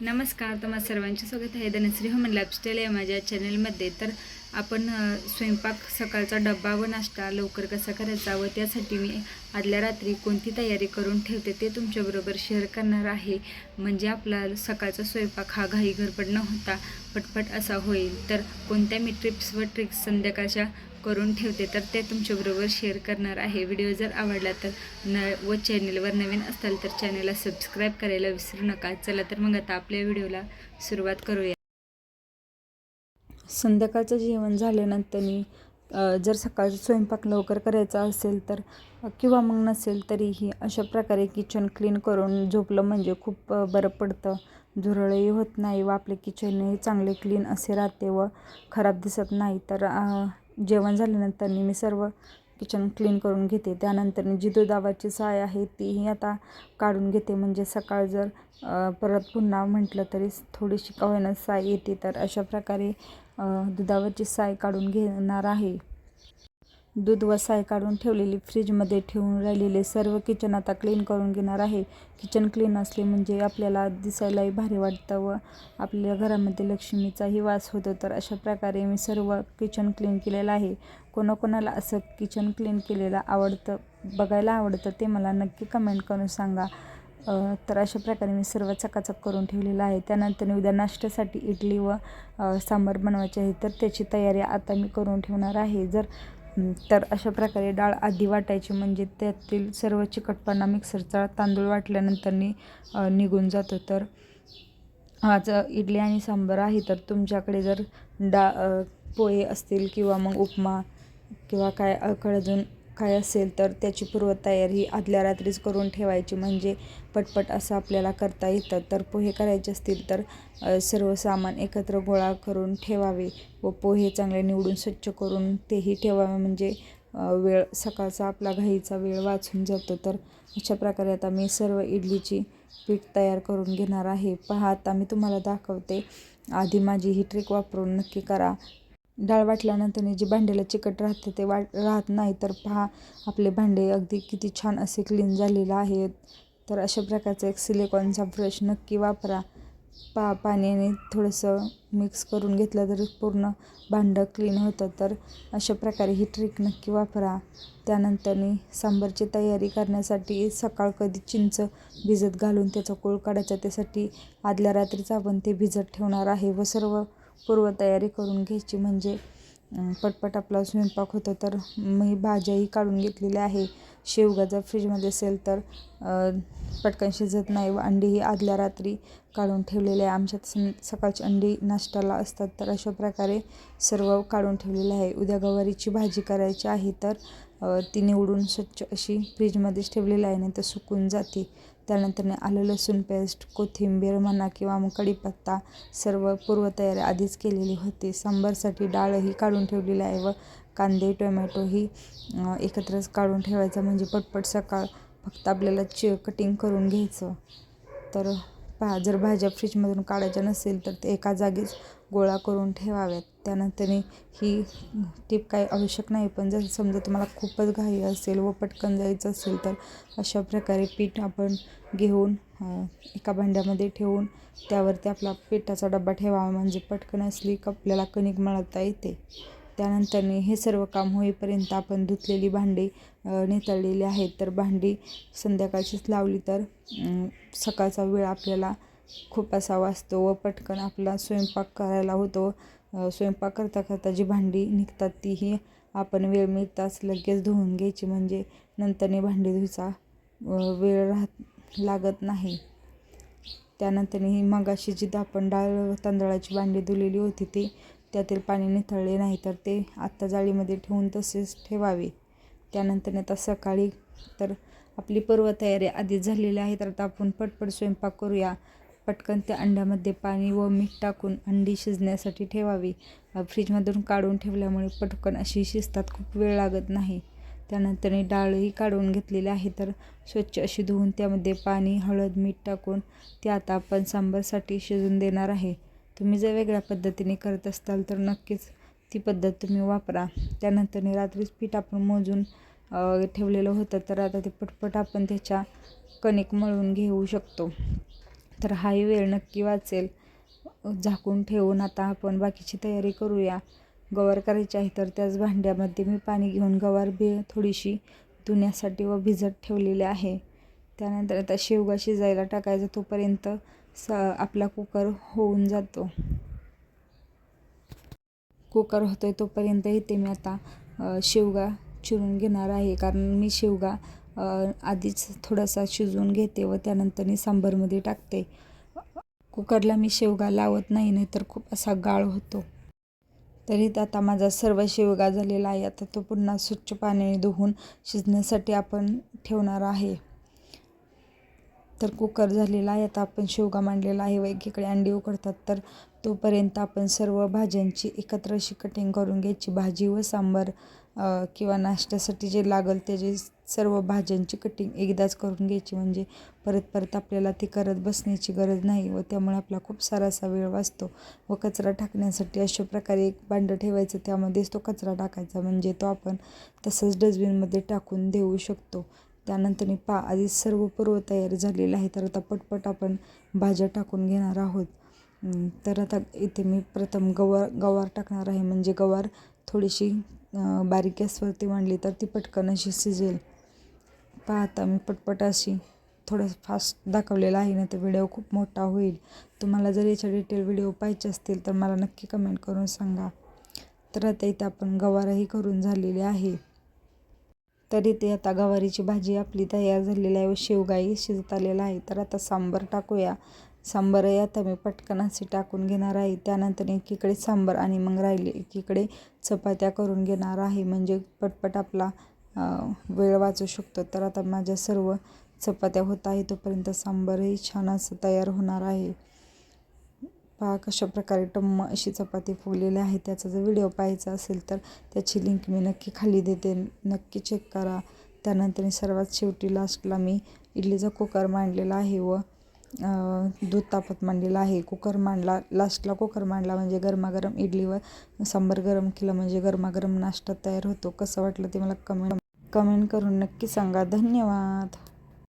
नमस्कार तुम्हा सर्वांचे स्वागत आहे. धनश्री होमन लाईफस्टाईल या माझ्या चॅनलमध्ये तर आपण स्वयंपाक सकाळचा डब्बा व नाश्ता लवकर कसा करायचा व त्यासाठी मी आदल्या रात्री कोणती तयारी करून ठेवते ते तुमच्याबरोबर शेअर करणार आहे. म्हणजे आपला सकाळचा स्वयंपाक हा घाई गडबड न होता पटपट असा होईल. तर कोणत्या मी ट्रिप्स व ट्रिक्स संध्याकाळच्या करून ठेवते तर ते तुमच्याबरोबर शेअर करणार आहे. व्हिडिओ जर आवडला तर न व चॅनेलवर नवीन असाल तर चॅनेलला सबस्क्राईब करायला विसरू नका. चला तर मग आता आपल्या व्हिडिओला सुरुवात करूया. संध्याकाळचं जेवण झाल्यानंतर मी जर सकाळचा स्वयंपाक लवकर करायचा असेल तर किंवा मग नसेल तरीही अशा प्रकारे किचन क्लीन करून झोपलं म्हणजे खूप बरं पडतं. झुरळही होत नाही व आपले किचनही चांगले क्लीन असे राहते व खराब दिसत नाही. तर जेवण झाल्यानंतर मी सर्व किचन क्लीन करून घेते. त्यानंतर जी दुधावाची साय आहे तीही आता काढून घेते. म्हणजे सकाळ जर परत पुन्हा म्हटलं तरी थोडीशी का साय येते. तर अशा प्रकारे दुधावरची साय काढून घेणार आहे. दूध व साय काढून ठेवलेली फ्रीजमध्ये ठेवून राहिलेले सर्व किचन आता क्लीन करून घेणार आहे. किचन क्लीन असले म्हणजे आपल्याला दिसायलाही भारी वाटतं व आपल्या घरामध्ये लक्ष्मीचाही वास होतो. तर अशा प्रकारे मी सर्व किचन क्लीन केलेलं आहे. कोणाकोणाला असं किचन क्लीन केलेलं आवडतं बघायला आवडतं ते मला नक्की कमेंट करून सांगा. तर अशा प्रकारे मी सर्व चकाचक करून ठेवलेलं आहे. त्यानंतर उद्या नाश्त्यासाठी इडली व सांबार बनवायचे आहे. तर त्याची तयारी आता मी करून ठेवणार आहे. जर तर अशा प्रकारे डाळ आधी वाटायची म्हणजे त्यातील सर्व चिकटपणा मिक्सरचा तांदूळ वाटल्यानंतरनी निघून जातो. तर आज इडली आणि सांबार आहे तर तुमच्याकडे जर डा पोहे असतील किंवा मग उपमा किंवा काय अजून काय असेल तर त्याची पूर्वतयारी आदल्या रात्रीच करून ठेवायची. म्हणजे पटपट असं आपल्याला करता येतं. तर पोहे करायचे असतील तर सर्व सामान एकत्र गोळा करून ठेवावे व पोहे चांगले निवडून स्वच्छ करून तेही ठेवावे. म्हणजे वेळ सकाळचा आपला घाईचा वेळ वाचून जातो. तर अशा प्रकारे आता मी सर्व इडलीची पीठ तयार करून घेणार आहे. पहा आता मी तुम्हाला दाखवते. आधी माझी ही ट्रिक वापरून नक्की करा. डाळ वाटल्यानंतर जी भांड्याला चिकट राहते ते वाट राहत नाही तर पहा आपले भांडे अगदी किती छान असे क्लीन झालेलं आहेत. तर अशा प्रकारचा एक सिलिकॉनचा ब्रश नक्की वापरा. पा पाण्याने थोडंसं मिक्स करून घेतलं तर पूर्ण भांडं क्लीन होतं. तर अशा प्रकारे ही ट्रिक नक्की वापरा. त्यानंतरनी सांबारची तयारी करण्यासाठी सकाळ कधी चिंच भिजत घालून त्याचा कोळ काढायचा त्यासाठी आदल्या रात्रीच आपण ते भिजत ठेवणार आहे. व सर्व पूर्वतयारी करून घ्यायची. म्हणजे पटपट आपला स्वयंपाक होतो तर मी भाज्याही काढून घेतलेल्या आहे. शेवगा जर फ्रीजमध्ये असेल तर पटकन शिजत नाही व अंडीही आदल्या रात्री काढून ठेवलेले आहे. आमच्यात सं सकाळची अंडी नाश्त्याला असतात तर अशा प्रकारे सर्व काढून ठेवलेले आहे. उद्या गवारीची भाजी करायची आहे तर ती निवडून स्वच्छ अशी फ्रीजमध्येच ठेवलेली आहे नाही तर सुकून जाते. त्यानंतर आलं लसूण पेस्ट कोथिंबीर म्हणा किंवा मग कढीपत्ता सर्व पूर्वतयारी आधीच केलेली होती. सांबारसाठी डाळही काढून ठेवलेली आहे व कांदे टोमॅटोही एकत्रच काढून ठेवायचं म्हणजे पटपट सकाळ फक्त आपल्याला च कटिंग करून घ्यायचं. तर पहा जर भाज्या फ्रीजमधून काढायच्या नसेल तर ते एका जागीच गोळा करून ठेवाव्यात. त्यानंतर ही टीप काही आवश्यक नाही पण जर समजा तुम्हाला खूपच घाई असेल व पटकन जायचं असेल तर अशा प्रकारे पीठ आपण घेऊन एका भांड्यामध्ये ठेवून त्यावरती आपला पिठाचा डब्बा ठेवावा. म्हणजे पटकन असली की आपल्याला कणिक मळता येते. त्यानंतरने हे सर्व काम होईपर्यंत आपण धुतलेली भांडी अ, नितळलेली आहेत. तर भांडी संध्याकाळचीच लावली तर सकाळचा वेळ आपल्याला खूप असा वाचतो व पटकन आपला स्वयंपाक करायला होतो. स्वयंपाक करता करता जी भांडी निघतात तीही आपण वेळ मिळताच लगेच धुवून घ्यायची. म्हणजे नंतरने भांडी धुयचा वेळ राहत लागत नाही. त्यानंतर ही मगाशी जी आपण डाळ तांदळाची भांडी धुलेली होती ती त्यातील पाणी निथळले नाही तर ते आत्ता जाळीमध्ये ठेवून तसेच ठेवावे. त्यानंतर आता सकाळी तर आपली पूर्वतयारी आधीच झालेली आहे तर आता आपण पटपट स्वयंपाक करूया. पटकन त्या अंड्यामध्ये पाणी व मीठ टाकून अंडी शिजण्यासाठी ठेवावी. फ्रीजमधून काढून ठेवल्यामुळे पटकन अशी शिजतात खूप वेळ लागत नाही. त्यानंतर डाळही काढून घेतलेली आहे तर स्वच्छ अशी धुवून त्यामध्ये पाणी हळद मीठ टाकून ते आता आपण सांबारसाठी शिजून देणार आहे. तुम्ही जर वेगळ्या पद्धतीने करत असाल तर नक्कीच ती पद्धत तुम्ही वापरा. त्यानंतर रात्रीच पीठ आपण मोजून ठेवलेलं होतं तर आता ते पटपट आपण त्याच्या कणिक मळून घेऊ शकतो. तर हाही वेळ नक्की वाचेल. झाकून ठेवून आता आपण बाकीची तयारी करूया. गवार करायची आहे तर त्याच भांड्यामध्ये मी पाणी घेऊन गवार बी थोडीशी धुण्यासाठी व भिजत ठेवलेली आहे. त्यानंतर आता शेवगा शिजायला टाकायचा तोपर्यंत स आपला कुकर होऊन जातो. कुकर होतोय तोपर्यंत इथे मी आता शेवगा चिरून घेणार आहे. कारण मी शेवगा आधीच थोडासा शिजवून घेते व त्यानंतर मी सांबारमध्ये टाकते. कुकरला मी शेवगा लावत नाही नाही तर खूप असा गाळ होतो. तरी आता माझा सर्व शेवगा झालेला आहे. आता तो पुन्हा स्वच्छ पाण्याने धुवून शिजण्यासाठी आपण ठेवणार आहे. तर कुकर झालेला आहे. आता आपण शेवगा मांडलेला आहे व एकीकडे अंडी उकडतात. तर तोपर्यंत आपण सर्व भाज्यांची एकत्र अशी कटिंग करून घ्यायची. भाजी व सांबार किंवा नाश्त्यासाठी जे लागेल त्याची सर्व भाज्यांची कटिंग एकदाच करून घ्यायची. म्हणजे परत परत आपल्याला ती करत बसण्याची गरज नाही व त्यामुळे आपला खूप सारा असा वेळ वाचतो व कचरा टाकण्यासाठी अशा प्रकारे एक भांडं ठेवायचं त्यामध्येच तो कचरा टाकायचा. म्हणजे तो आपण तसंच डस्टबिनमध्ये टाकून देऊ शकतो. त्यानंतर मी पा आधी सर्व पूर्व तयारी झालेली आहे. तर आता पटपट आपण भाज्या टाकून घेणार आहोत. तर आता इथे मी प्रथम गवार गवार टाकणार आहे. म्हणजे गवार थोडीशी बारीक गॅसवरती मांडली तर ती पटकन अशी शिजेल. पाहता मी पटपट अशी थोडं फास्ट दाखवलेलं आहे ना तर व्हिडिओ खूप मोठा होईल. तुम्हाला जर याच्या डिटेल व्हिडिओ पाहिजे असतील तर मला नक्की कमेंट करून सांगा. तर आता इथे आपण गवारही करून झालेली आहे. तर इथे आता गवारीची भाजी आपली तयार झालेली आहे व शेवगाई शिजत आलेला आहे. तर आता सांबार टाकूया. सांबारही आता मी पटकन टाकून घेणार आहे. त्यानंतर एकीकडे सांबार आणि मग राहिले. एकीकडे चपात्या करून घेणार आहे. म्हणजे पटपट आपला वेळ वाचू शकतो. तर आता माझ्या सर्व चपात्या होत आहे. तोपर्यंत सांबारही छान असं तयार होणार आहे. पहा कशा प्रकारे टम्म अशी चपाती फुगलेली आहे. त्याचा जर व्हिडिओ पाहायचा असेल तर त्याची लिंक मी नक्की खाली देते. नक्की चेक करा. त्यानंतर सर्वात शेवटी लास्टला मी इडलीचा कुकर मांडलेला आहे व दूध तापत मांडलेला आहे. कुकर मांडला लास्टला कुकर मांडला म्हणजे गरमागरम इडलीवर सांबार गरम केलं म्हणजे गरमागरम नाश्ता तयार होतो. कसं वाटलं ते मला कमेंट कमेंट करून नक्की सांगा. धन्यवाद.